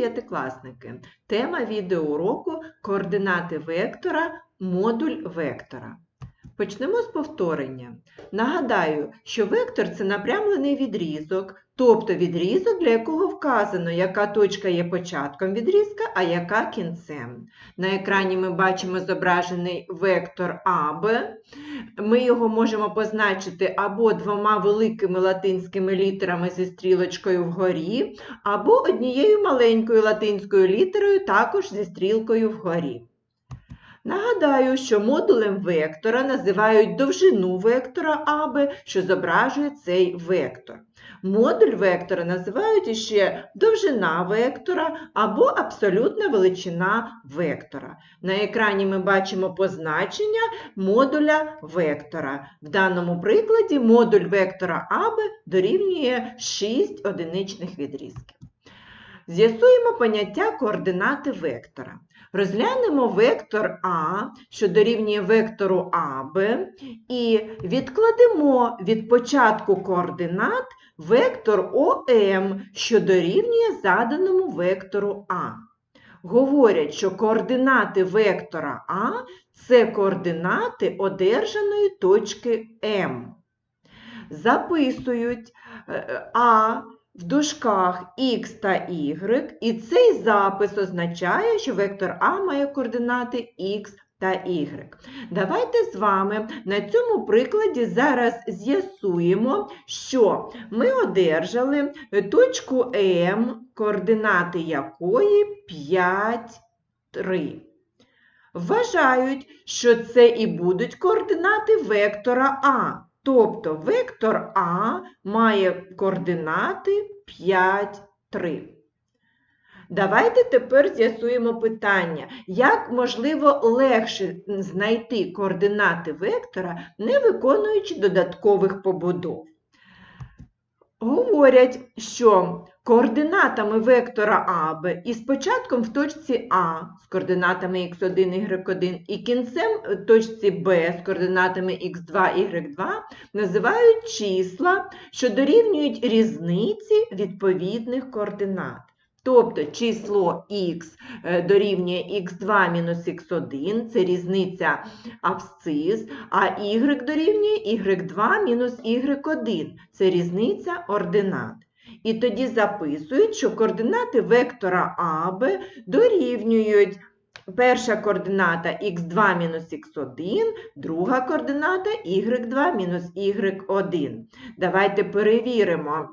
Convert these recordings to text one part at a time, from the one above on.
дев'ятикласники! Тема відеоуроку координати вектора, модуль вектора. Почнемо з повторення. Нагадаю, що вектор це напрямлений відрізок, тобто відрізок, для якого вказано, яка точка є початком відрізка, а яка кінцем. На екрані ми бачимо зображений вектор АБ. Ми його можемо позначити або двома великими латинськими літерами зі стрілочкою вгорі, або однією маленькою латинською літерою також зі стрілкою вгорі. Нагадаю, що модулем вектора називають довжину вектора АБ, що зображує цей вектор. Модуль вектора називають іще довжина вектора або абсолютна величина вектора. На екрані ми бачимо позначення модуля вектора. В даному прикладі модуль вектора АБ дорівнює 6 одиничних відрізків. З'ясуємо поняття координати вектора. Розглянемо вектор А, що дорівнює вектору АБ, і відкладемо від початку координат вектор ОМ, що дорівнює заданому вектору А. Говорять, що координати вектора А це координати одержаної точки М. Записують е, А в дужках X та Y, і цей запис означає, що вектор А має координати X та Y. Давайте з вами на цьому прикладі зараз з'ясуємо, що ми одержали точку М, координати якої 5, 3. Вважають, що це і будуть координати вектора А. Тобто вектор А має координати 5, 3. Давайте тепер з'ясуємо питання, як можливо легше знайти координати вектора, не виконуючи додаткових побудов. Говорять, що координатами вектора АБ із початком в точці А з координатами х1, y1 і кінцем в точці Б з координатами х2, y2 називають числа, що дорівнюють різниці відповідних координат. Тобто число х дорівнює х2 мінус х1, це різниця абсцис, а y дорівнює y2 мінус y1, це різниця ординат. І тоді записують, що координати вектора АБ дорівнюють перша координата х2 мінус х1, друга координата y2 мінус y1. Давайте перевіримо.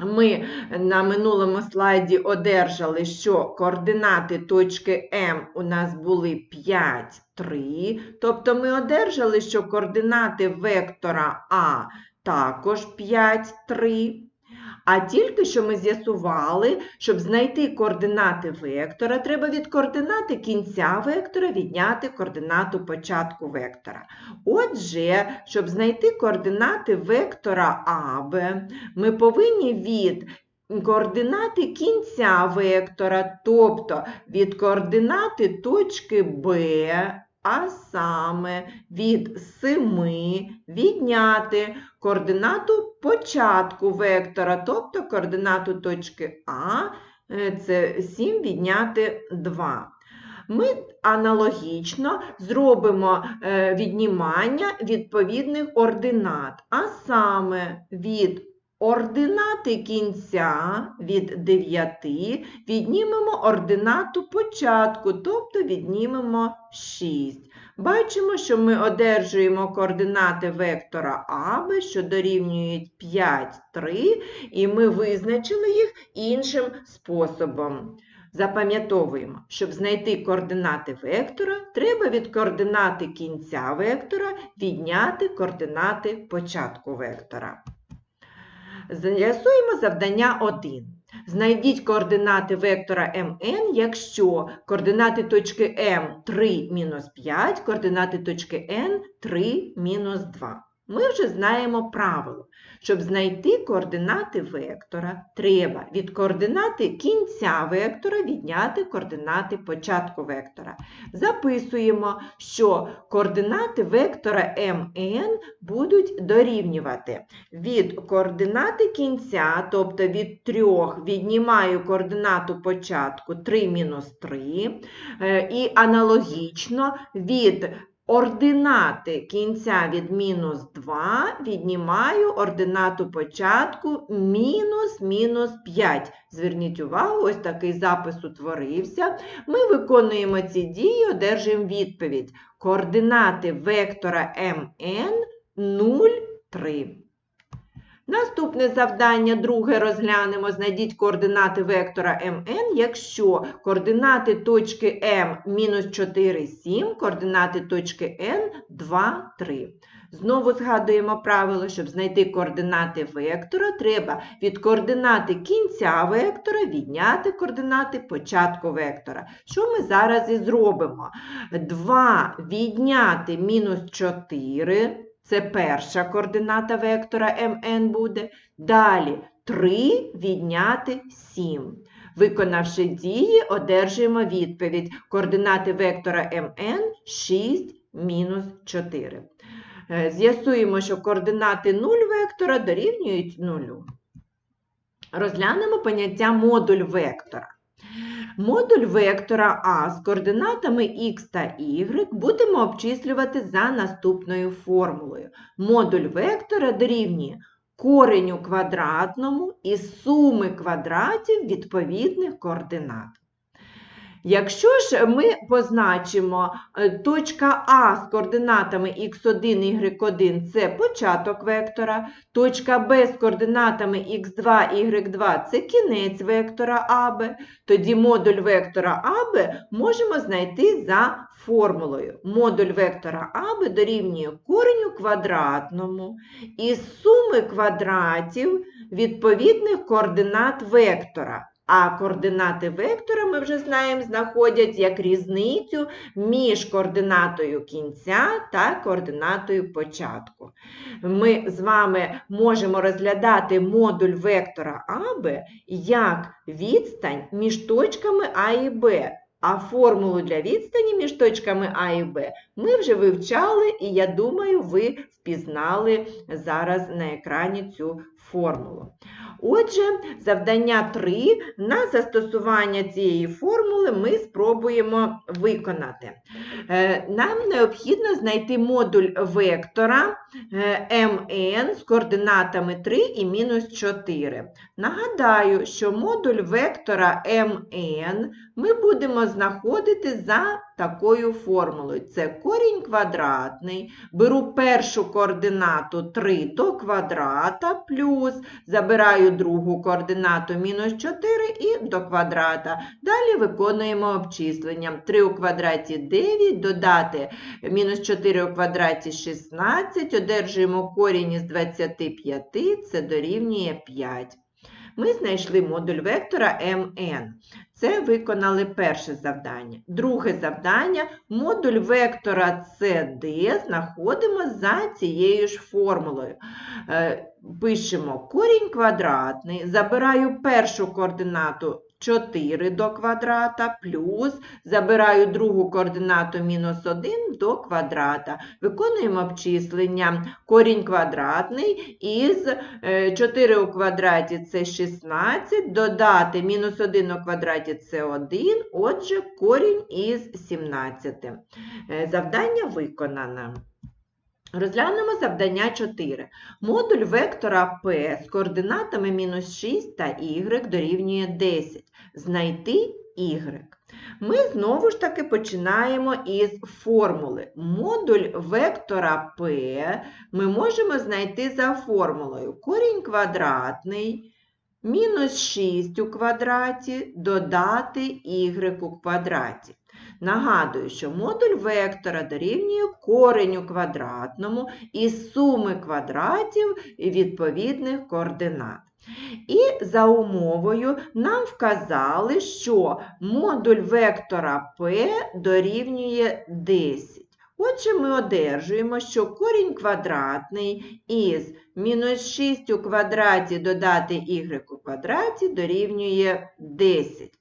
Ми на минулому слайді одержали, що координати точки М у нас були 5, 3. Тобто ми одержали, що координати вектора А також 5, 3. А тільки що ми з'ясували, щоб знайти координати вектора, треба від координати кінця вектора відняти координату початку вектора. Отже, щоб знайти координати вектора АБ, ми повинні від координати кінця вектора, тобто від координати точки Б, а саме від 7 відняти координату початку вектора, тобто координату точки А, е, це 7 відняти 2. Ми аналогічно зробимо е, віднімання відповідних ординат, а саме від ординати кінця від 9 віднімемо ординату початку, тобто віднімемо 6. Бачимо, що ми одержуємо координати вектора АБ, що дорівнюють 5, 3, і ми визначили їх іншим способом. Запам'ятовуємо, щоб знайти координати вектора, треба від координати кінця вектора відняти координати початку вектора. З'ясуємо завдання 1. Знайдіть координати вектора МН, якщо координати точки М 3 мінус 5, координати точки N 3 мінус 2. Ми вже знаємо правило. Щоб знайти координати вектора, треба від координати кінця вектора відняти координати початку вектора. Записуємо, що координати вектора mn будуть дорівнювати від координати кінця, тобто від 3 віднімаю координату початку 3 мінус 3, е, і аналогічно від ординати кінця від мінус 2 віднімаю ординату початку мінус мінус 5. Зверніть увагу, ось такий запис утворився. Ми виконуємо ці дії, одержуємо відповідь. Координати вектора mn 0, 3. Наступне завдання, друге розглянемо. Знайдіть координати вектора mn, якщо координати точки m мінус 4, 7, координати точки n 2, 3. Знову згадуємо правило, щоб знайти координати вектора, треба від координати кінця вектора відняти координати початку вектора. Що ми зараз і зробимо? 2 відняти мінус 4. Це перша координата вектора mn буде. Далі 3 відняти 7. Виконавши дії, одержуємо відповідь. Координати вектора mn 6 мінус 4. Е, З'ясуємо, що координати 0 вектора дорівнюють 0. Розглянемо поняття модуль вектора. Модуль вектора А з координатами х та y будемо обчислювати за наступною формулою. Модуль вектора дорівнює кореню квадратному із суми квадратів відповідних координат. Якщо ж ми позначимо е, точка А з координатами х1, y1 це початок вектора, точка Б з координатами х2, y2 це кінець вектора АБ, тоді модуль вектора АБ можемо знайти за формулою. Модуль вектора АБ дорівнює кореню квадратному із суми квадратів відповідних координат вектора. А координати вектора, ми вже знаємо, знаходять як різницю між координатою кінця та координатою початку. Ми з вами можемо розглядати модуль вектора АБ як відстань між точками А і Б. А формулу для відстані між точками А і Б ми вже вивчали, і я думаю, ви впізнали зараз на екрані цю формулу. Отже, завдання 3 на застосування цієї формули ми спробуємо виконати. Е, Нам необхідно знайти модуль вектора е, mn з координатами 3 і мінус 4. Нагадаю, що модуль вектора mn ми будемо знаходити за такою формулою. Це корінь квадратний. Беру першу координату 3 до квадрата плюс, забираю другу координату мінус 4 і до квадрата. Далі виконуємо обчислення. 3 у квадраті 9, додати мінус 4 у квадраті 16, одержуємо корінь із 25, це дорівнює 5. Ми знайшли модуль вектора mn. Це виконали перше завдання. Друге завдання модуль вектора CD знаходимо за цією ж формулою. Е, Пишемо корінь квадратний, забираю першу координату 4 до квадрата, плюс забираю другу координату мінус 1 до квадрата. Виконуємо обчислення корінь квадратний із 4 у квадраті це 16, додати мінус 1 у квадраті це 1, отже, корінь із 17. Е, Завдання виконано. Розглянемо завдання 4. Модуль вектора P з координатами мінус 6 та y дорівнює 10. Знайти y. Ми знову ж таки починаємо із формули. Модуль вектора P ми можемо знайти за формулою. Корінь квадратний мінус 6 у квадраті додати y у квадраті. Нагадую, що модуль вектора дорівнює кореню квадратному із суми квадратів відповідних координат. І за умовою нам вказали, що модуль вектора P дорівнює 10. Отже, ми одержуємо, що корінь квадратний із мінус 6 у квадраті додати y у квадраті дорівнює 10.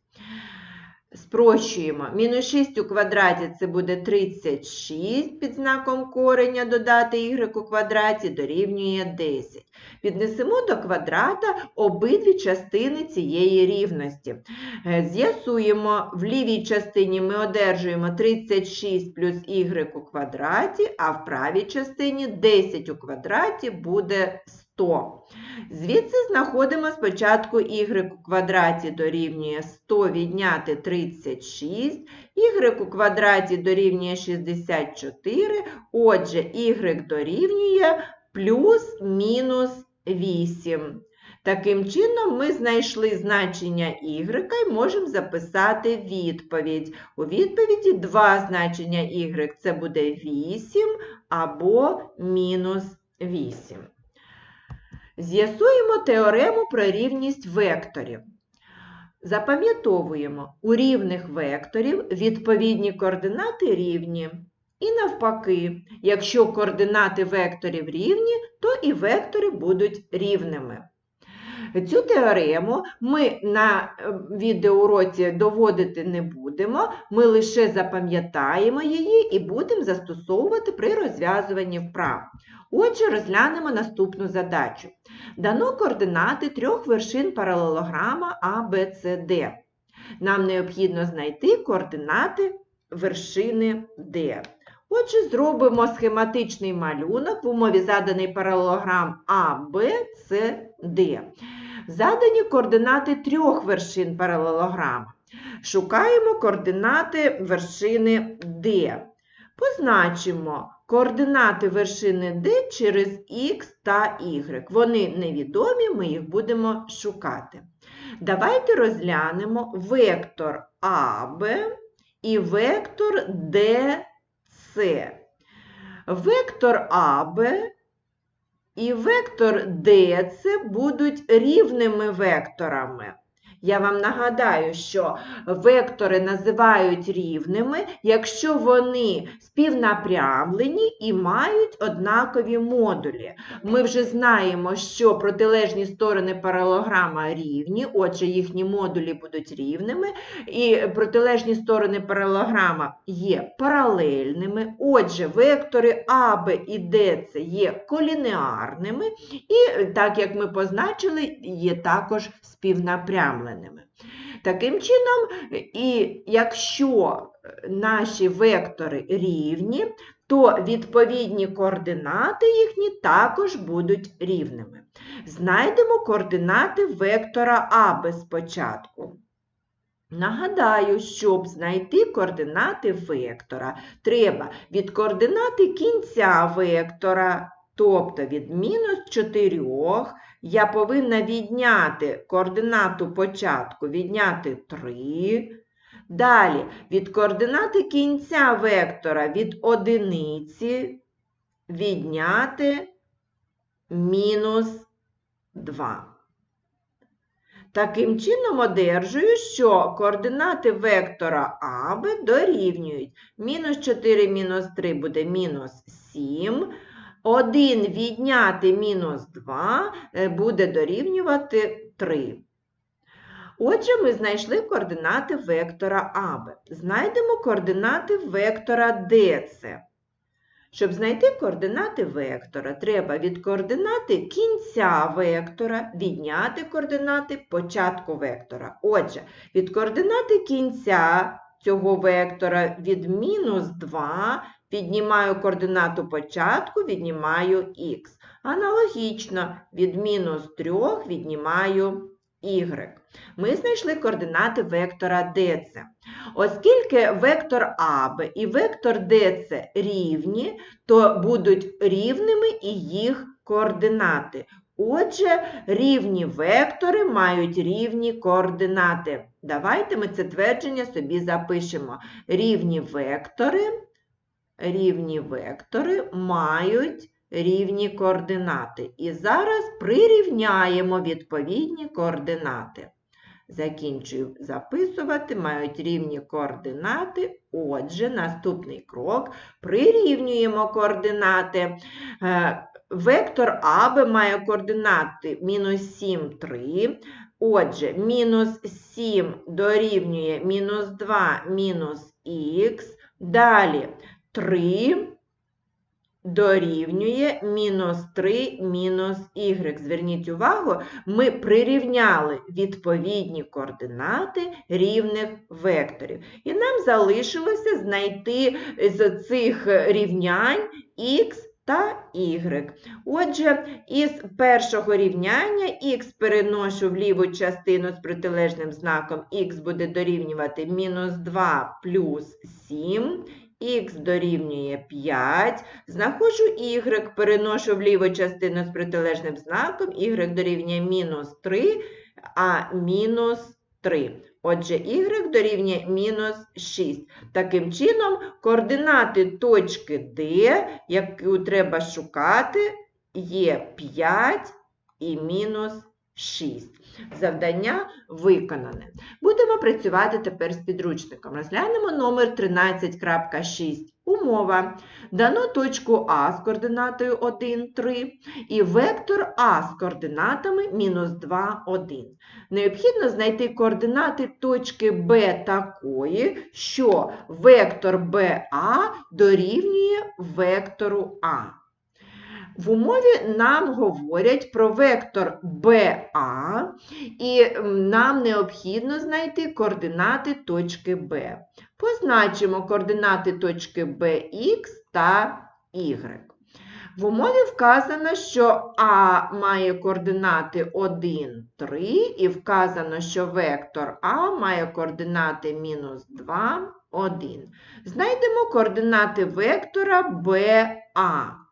Спрощуємо. Мінус 6 у квадраті це буде 36 під знаком кореня додати y у квадраті дорівнює 10. Піднесемо до квадрата обидві частини цієї рівності. Е, З'ясуємо, в лівій частині ми одержуємо 36 плюс y у квадраті, а в правій частині 10 у квадраті буде 100. Звідси знаходимо спочатку y у квадраті дорівнює 100 відняти 36, y у квадраті дорівнює 64, отже, y дорівнює плюс-мінус 8. Таким чином, ми знайшли значення y і можемо записати відповідь. У відповіді два значення y – це буде 8 або мінус 8. З'ясуємо теорему про рівність векторів. Запам'ятовуємо, у рівних векторів відповідні координати рівні. І навпаки, якщо координати векторів рівні, то і вектори будуть рівними. Цю теорему ми на е, відеоуроці доводити не будемо, ми лише запам'ятаємо її і будемо застосовувати при розв'язуванні вправ. Отже, розглянемо наступну задачу. Дано координати трьох вершин паралелограма А, Б, С, Д. Нам необхідно знайти координати вершини Д. Отже, зробимо схематичний малюнок в умові заданий паралелограм А, Б, С, Д. Задані координати трьох вершин паралелограма. Шукаємо координати вершини D. Позначимо координати вершини D через X та Y. Вони невідомі, ми їх будемо шукати. Давайте розглянемо вектор АБ і вектор DC. Вектор АБ і вектор ДЦ будуть рівними векторами. Я вам нагадаю, що вектори називають рівними, якщо вони співнапрямлені і мають однакові модулі. Ми вже знаємо, що протилежні сторони паралограма рівні, отже, їхні модулі будуть рівними, і протилежні сторони паралограма є паралельними. Отже, вектори АБ і ДЦ є колінеарними, і, так як ми позначили, є також співнапрямленими. Таким чином, і якщо наші вектори рівні, то відповідні координати їхні також будуть рівними. Знайдемо координати вектора АБ спочатку. Нагадаю, щоб знайти координати вектора, треба від координати кінця вектора, тобто від мінус 4, я повинна відняти координату початку, відняти 3. Далі від координати кінця вектора від одиниці відняти мінус 2. Таким чином одержую, що координати вектора АБ дорівнюють мінус 4 мінус 3 буде мінус 7. 1 відняти мінус 2 е, буде дорівнювати 3. Отже, ми знайшли координати вектора АБ. Знайдемо координати вектора DC. Щоб знайти координати вектора, треба від координати кінця вектора відняти координати початку вектора. Отже, від координати кінця цього вектора від мінус 2 Піднімаю координату початку, віднімаю х. Аналогічно від мінус 3 віднімаю y. Ми знайшли координати вектора DC. Оскільки вектор АБ і вектор DC рівні, то будуть рівними і їх координати. Отже, рівні вектори мають рівні координати. Давайте ми це твердження собі запишемо. Рівні вектори рівні вектори мають рівні координати. І зараз прирівняємо відповідні координати. Закінчую записувати, мають рівні координати. Отже, наступний крок прирівнюємо координати. Е, Вектор АБ має координати мінус 7, 3. Отже, мінус 7 дорівнює мінус 2 мінус х. Далі 3 дорівнює мінус 3 мінус y. Зверніть увагу, ми прирівняли відповідні координати рівних векторів. І нам залишилося знайти з цих рівнянь х та y. Отже, із першого рівняння х переношу в ліву частину з протилежним знаком х буде дорівнювати мінус 2 плюс 7, х дорівнює 5. Знаходжу y, переношу в ліву частину з протилежним знаком, y дорівнює мінус 3, а мінус 3. Отже, y дорівнює мінус 6. Таким чином, координати точки D, яку треба шукати, є 5 і мінус 6. Завдання виконане. Будемо працювати тепер з підручником. Розглянемо номер 13.6. Умова. Дано точку А з координатою 1, 3 і вектор А з координатами мінус 2, 1. Необхідно знайти координати точки Б такої, що вектор БА дорівнює вектору А. В умові нам говорять про вектор БА, і нам необхідно знайти координати точки Б. Позначимо координати точки BX та Y. В умові вказано, що А має координати 1, 3, і вказано, що вектор А має координати мінус 2, 1. Знайдемо координати вектора БА.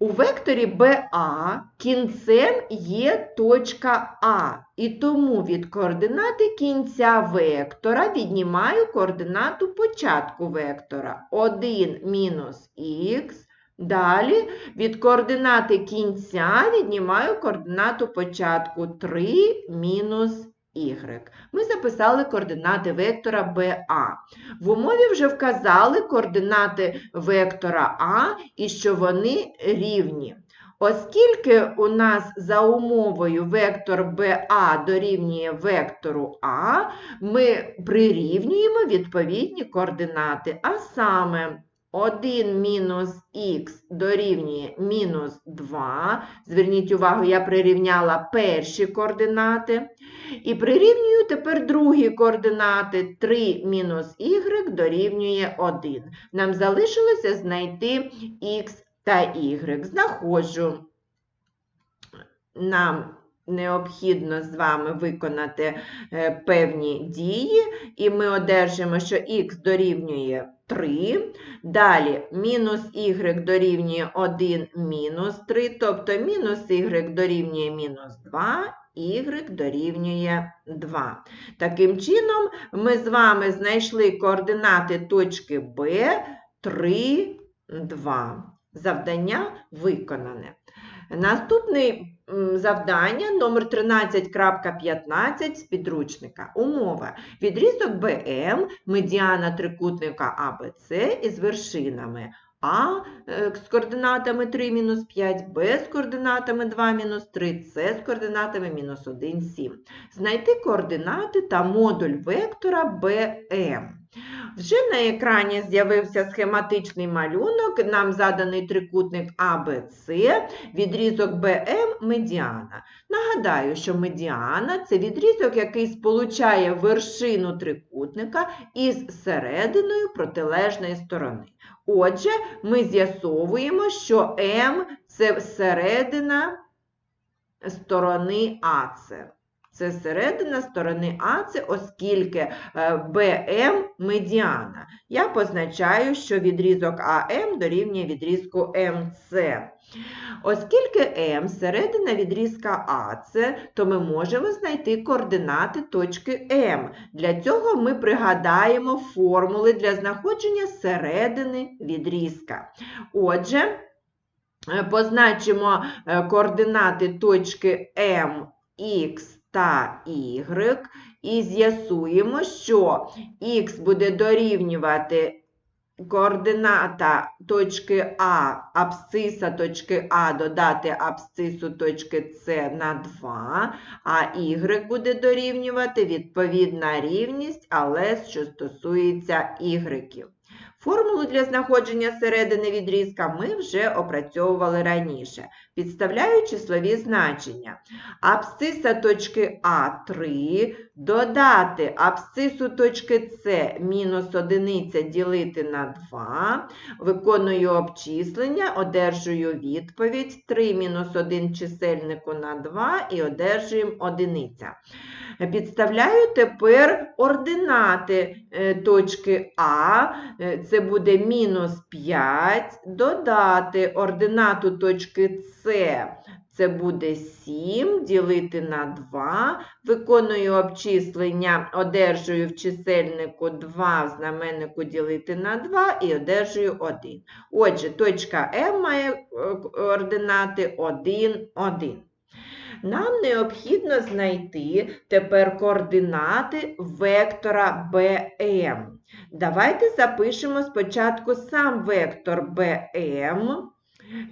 У векторі БА кінцем є точка А, і тому від координати кінця вектора віднімаю координату початку вектора. 1 мінус х. Далі від координати кінця віднімаю координату початку. 3 мінус y. Ми записали координати вектора БА. В умові вже вказали координати вектора А і що вони рівні. Оскільки у нас за умовою вектор БА дорівнює вектору А, ми прирівнюємо відповідні координати, а саме 1 мінус х дорівнює мінус 2. Зверніть увагу, я прирівняла перші координати. І прирівнюю тепер другі координати. 3 мінус y дорівнює 1. Нам залишилося знайти х та y. Знаходжу. Нам необхідно з вами виконати е, певні дії, і ми одержимо, що х дорівнює 3. Далі мінус y дорівнює 1 мінус 3, тобто мінус y дорівнює мінус 2, y дорівнює 2. Таким чином, ми з вами знайшли координати точки Б 3, 2. Завдання виконане. Наступний завдання номер 13.15 з підручника. Умова. Відрізок БМ, медіана трикутника АБЦ із вершинами А е, з координатами 3 мінус 5, Б з координатами 2 мінус 3, С з координатами мінус 1, 7. Знайти координати та модуль вектора БМ. Вже на екрані з'явився схематичний малюнок, нам заданий трикутник АБЦ, відрізок БМ медіана. Нагадаю, що медіана це відрізок, який сполучає вершину трикутника із серединою протилежної сторони. Отже, ми з'ясовуємо, що М це середина сторони АЦ. Це середина сторони АЦ, оскільки е, БМ медіана. Я позначаю, що відрізок АМ дорівнює відрізку МЦ. Оскільки М середина відрізка АЦ, то ми можемо знайти координати точки М. Для цього ми пригадаємо формули для знаходження середини відрізка. Отже, е, позначимо е, координати точки М, Х та y і з'ясуємо, що х буде дорівнювати координата точки А, абсциса точки А додати абсцису точки С на 2, а y буде дорівнювати відповідна рівність, але що стосується y. Формулу для знаходження середини відрізка ми вже опрацьовували раніше, підставляю числові значення. Абсциса точки А 3, додати абсцису точки С мінус 1 ділити на 2, виконую обчислення, одержую відповідь 3 мінус 1 чисельнику на 2 і одержуємо одиниця. Підставляю тепер ординати е, точки А, е, це буде мінус 5, додати ординату точки С, це буде 7, ділити на 2, виконую обчислення, одержую в чисельнику 2, в знаменнику ділити на 2 і одержую 1. Отже, точка М має е, ординати 1, 1. Нам необхідно знайти тепер координати вектора BM. Давайте запишемо спочатку сам вектор BM.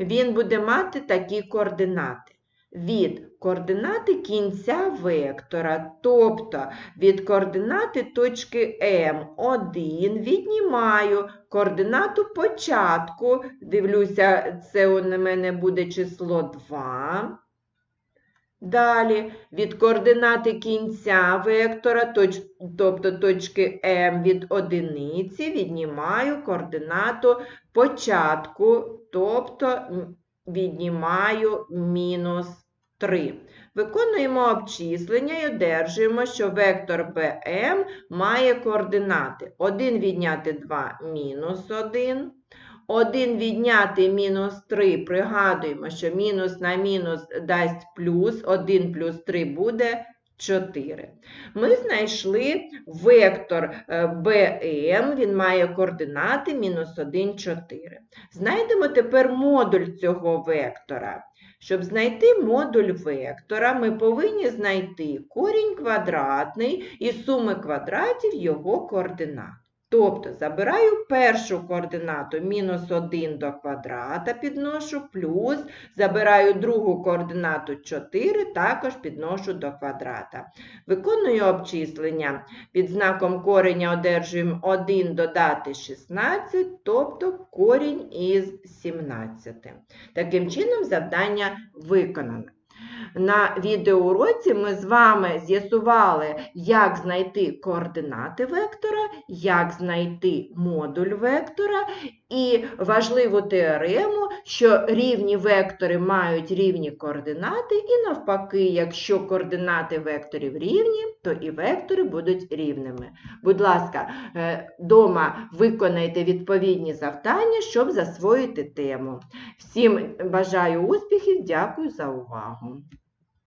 Він буде мати такі координати. Від координати кінця вектора, тобто від координати точки М1 віднімаю координату початку, дивлюся, це у мене буде число 2. Далі від координати кінця вектора, точ, тобто точки М від одиниці, віднімаю координату початку, тобто віднімаю мінус 3. Виконуємо обчислення і одержуємо, що вектор BM має координати 1 відняти 2 мінус 1. 1 відняти мінус 3, пригадуємо, що мінус на мінус дасть плюс, 1 плюс 3 буде 4. Ми знайшли вектор е, BM, він має координати мінус 1, 4. Знайдемо тепер модуль цього вектора. Щоб знайти модуль вектора, ми повинні знайти корінь квадратний і суми квадратів його координат. Тобто забираю першу координату мінус 1 до квадрата підношу, плюс забираю другу координату 4, також підношу до квадрата. Виконую обчислення. Під знаком кореня одержуємо 1 додати 16, тобто корінь із 17. Таким чином завдання виконане. На відеоуроці ми з вами з'ясували, як знайти координати вектора, як знайти модуль вектора і важливу теорему, що рівні вектори мають рівні координати, і навпаки, якщо координати векторів рівні, то і вектори будуть рівними. Будь ласка, вдома виконайте відповідні завдання, щоб засвоїти тему. Всім бажаю успіхів, дякую за увагу.